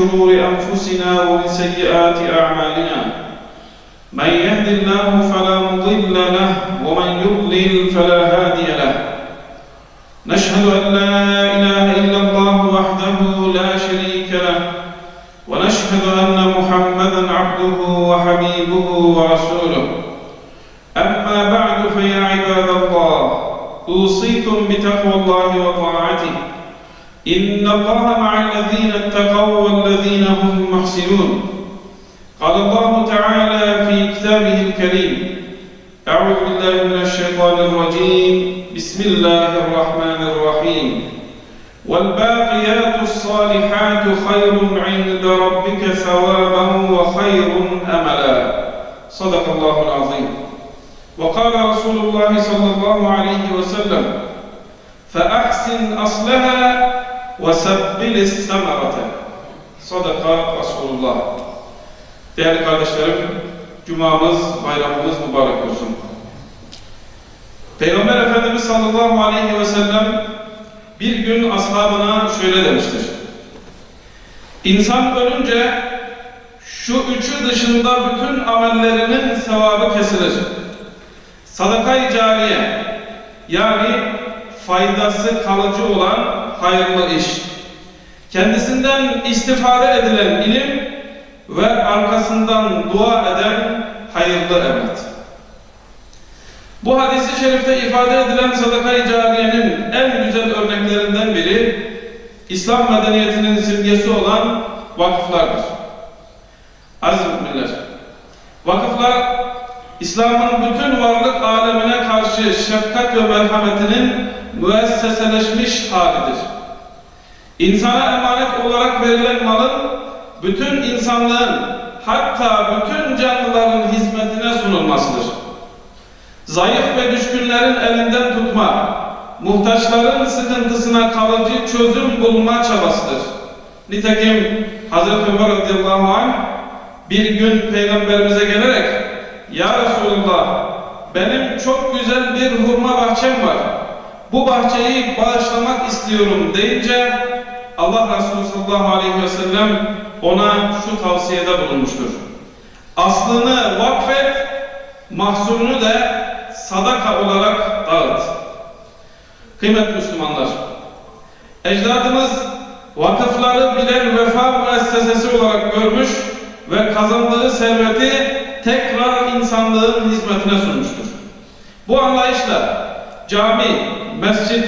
شرور أنفسنا ومن سيئات أعمالنا. من يهد الله فلا مضل له ومن يضلل فلا هادي له. نشهد أن لا إله إلا الله وحده لا شريك له ونشهد أن محمدا عبده وحبيبه ورسوله. أما بعد فيا عباد الله أوصيكم بتقوى الله وطاعته. إن الله مع الذين اتقوا والذين هم محسنون. قال الله تعالى في كتابه الكريم أعوذ بالله من الشيطان الرجيم. بسم الله الرحمن الرحيم. والباقيات الصالحات خير عند ربك ثوابا وخير أملا. صدق الله العظيم. وقال رسول الله صلى الله عليه وسلم فأحسن أصلها وسبل الثمره صدق رسول الله Değerli kardeşlerim, Cumamız, bayramımız mübarek olsun. Peygamber Efendimiz sallallahu aleyhi ve sellem bir gün ashabına şöyle demiştir. İnsan ölünce şu üçü dışında bütün amellerinin sevabı kesilir. Sadaka-i cariye yani faydası kalıcı olan hayırlı iş. Kendisinden istifade edilen ilim ve arkasından dua eden hayırlı evlat. Bu hadisi şerifte ifade edilen sadaka-i cariyenin en güzel örneklerinden biri İslam medeniyetinin simgesi olan vakıflardır. Aziz müminler, vakıflar İslam'ın bütün varlık alemine karşı şefkat ve merhametinin müesseseleşmiş halidir. İnsana emanet olarak verilen malın bütün insanlığın hatta bütün canlıların hizmetine sunulmasıdır zayıf ve düşkünlerin elinden tutma, muhtaçların sıkıntısına kalıcı çözüm bulma çabasıdır. Nitekim Hazreti Ömer radıyallahu anh bir gün peygamberimize gelerek Ya Resulullah benim çok güzel bir hurma bahçem var. Bu bahçeyi bağışlamak istiyorum deyince Allah Resulü sallallahu aleyhi ve sellem ona şu tavsiyede bulunmuştur. Aslını vakfet, mahsulünü de sadaka olarak dağıt. Kıymetli Müslümanlar, ecdadımız vakıfları birer vefa müessesesi olarak görmüş ve kazandığı serveti tekrar insanlığın hizmetine sunmuştur. Bu anlayışla cami, mescit,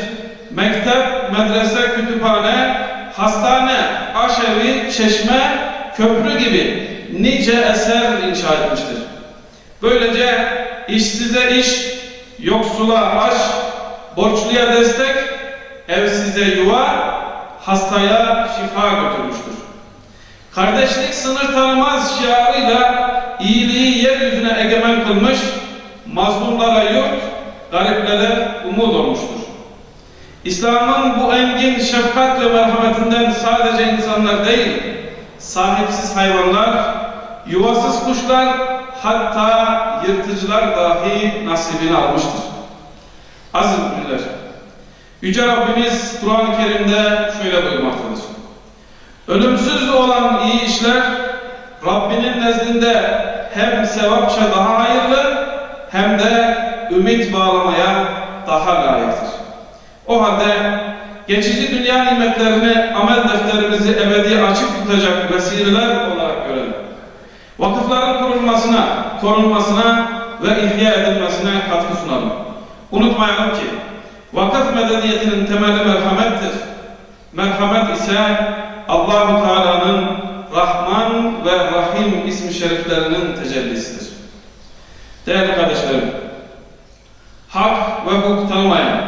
mektep, medrese, kütüphane, hastane, aşevi, çeşme, köprü gibi nice eser inşa etmiştir. Böylece işsize iş, yoksula aş, borçluya destek, evsize yuva, hastaya şifa götürmüştür. Kardeşlik sınır tanımaz şiarıyla iyiliği yeryüzüne egemen kılmış, mazlumlara yurt, gariplere umut olmuştur. İslam'ın bu engin şefkat ve merhametinden sadece insanlar değil, sahipsiz hayvanlar, yuvasız kuşlar, hatta yırtıcılar dahi nasibini almıştır. Aziz müminler, Yüce Rabbimiz Kur'an-ı Kerim'de şöyle buyurmaktadır. Ölümsüz olan iyi işler Rabbinin nezdinde hem sevapça daha hayırlı hem de ümit bağlamaya daha layıktır. O halde geçici dünya nimetlerini amel defterimizi ebedi açık tutacak vesileler olarak görelim. Vakıfların kurulmasına, korunmasına ve ihya edilmesine katkı sunalım. Unutmayalım ki vakıf medeniyetinin temeli merhamettir. Merhamet ise Allahu Teala'nın Rahman ve Rahim ismi şeriflerinin tecellisidir. Değerli kardeşlerim, hak ve hukuk tanımayan,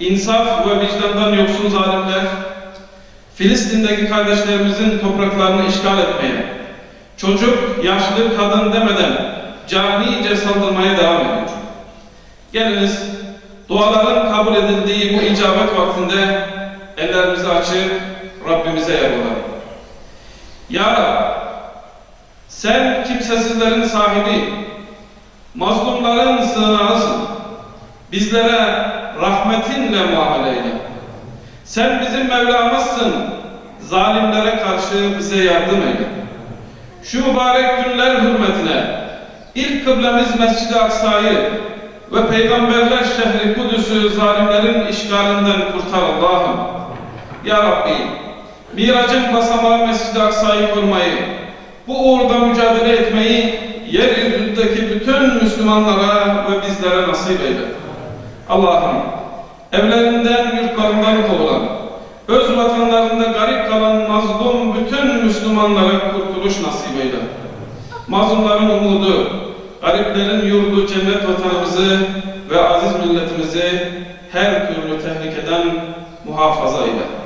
insaf ve vicdandan yoksun zalimler, Filistin'deki kardeşlerimizin topraklarını işgal etmeye, çocuk, yaşlı, kadın demeden canice saldırmaya devam ediyor. Geliniz duaların kabul edildiği bu icabet vaktinde ellerimizi açıp Rabbimize yalvaralım. Ya Rab, sen kimsesizlerin sahibi, mazlumların sığınağısın. Bizlere rahmetinle muamele eyle. Sen bizim Mevlamızsın. Zalimlere karşı bize yardım eyle. Şu mübarek günler hürmetine ilk kıblemiz Mescid-i Aksa'yı ve Peygamberler şehri Kudüs'ü zalimlerin işgalinden kurtar Allah'ım. Ya Rabbi, Miracın basamağı Mescid-i Aksa'yı korumayı, bu uğurda mücadele etmeyi yeryüzündeki bütün Müslümanlara ve bizlere nasip eyle. Allah'ım, evlerinden, yurtlarından kovulan, öz vatanlarında garip kalan mazlum bütün Müslümanlara kurtuluş nasip eyle. Mazlumların umudu, gariplerin yurdu cennet vatanımızı ve aziz milletimizi her türlü tehlikeden muhafaza eyle.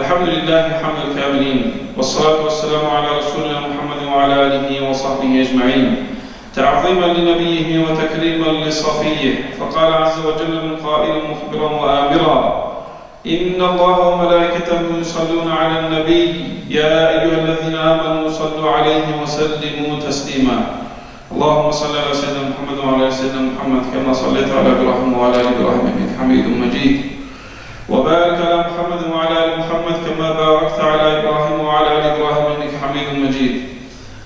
الحمد لله حمد الكاملين والصلاة والسلام على رسولنا محمد وعلى آله وصحبه أجمعين. تعظيما لنبيه وتكريما لصفيه فقال عز وجل من قائل مخبرا وآمرا إن الله وملائكته يصلون على النبي يا أيها الذين آمنوا صلوا عليه وسلموا تسليما. اللهم صل على سيدنا محمد وعلى سيدنا محمد كما صليت على إبراهيم وعلى آل إبراهيم إنك حميد مجيد وبارك على محمد وعلى ال محمد كما باركت على إبراهيم وعلى آل إبراهيم إنك حميد مجيد.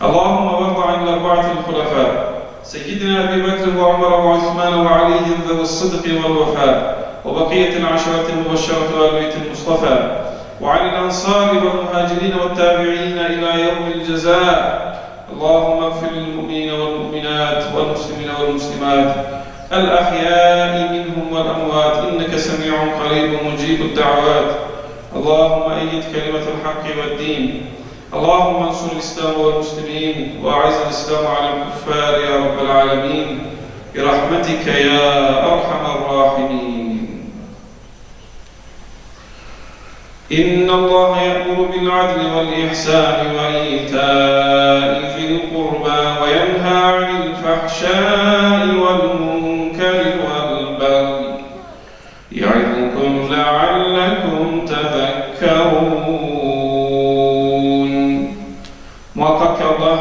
اللهم وارض عن الاربعه الخلفاء سيدنا أبي بكر وعمر وعثمان وعلي ذوي الصدق والوفاء وبقية العشرة المبشرة والبيت المصطفى وعن الأنصار والمهاجرين والتابعين إلى يوم الجزاء. اللهم اغفر للمؤمنين والمؤمنات والمسلمين والمسلمات الأحياء منهم والأموات إنك سميع قريب مجيب الدعوات. اللهم أيد كلمة الحق والدين. اللهم انصر الإسلام والمسلمين وأعز الإسلام على الكفار يا رب العالمين. برحمتك يا أرحم الراحمين. إن الله يأمر بالعدل والإحسان وإيتاء ذي القربى وينهى عن الفحشاء والمنكر. Allah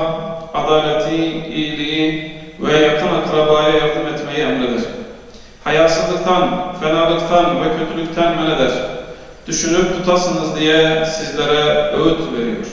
adaleti, iyiliği ve yakın akrabaya yardım etmeyi emreder. Hayasızlıktan, fenalıktan ve kötülükten men eder. Düşünüp tutasınız diye sizlere öğüt veriyor.